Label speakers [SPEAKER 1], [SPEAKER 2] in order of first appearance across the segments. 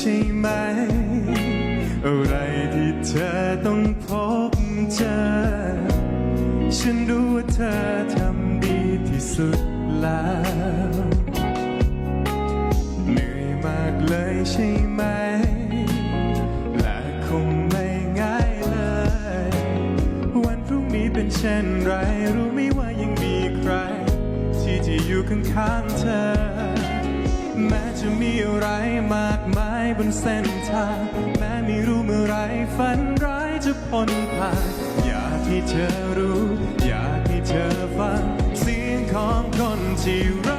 [SPEAKER 1] ช่ไหม อะไรที่เธอต้องพบเจอ ฉันรู้ว่าเธอทำดีที่สุดแล้ว เหนื่อยมากเลยใช่ไหม และคงไม่ง่ายเลย วันพรุ่งนี้เป็นเช่นไร รู้ไหมว่ายังมีใคร ที่จะอยู่ข้างๆเธอ แม้จะมีอะไรมากมายบนเส้นทาง แม้ไม่รู้เมื่อไรฝันร้ายจะพ้นผ่าน อยากให้เธอรู้ อยากให้เธอฟัง เสียงของคนที่รัก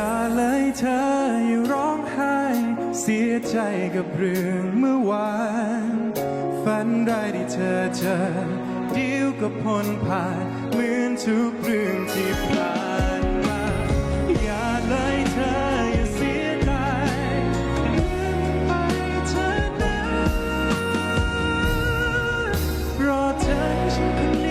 [SPEAKER 1] อย่าเลยเธออย่าร้องไห้ เสียใจกับเรื่องเมื่อวาน ฝันได้ที่เธอเจอเดียวก็พ้นผ่านเหมือนทุกเรื่องที่ผ่านมาอย่าเลยเธออย่าเสียดายลืมไปเธอนะรอเธอฉันคนนี้เป็นคน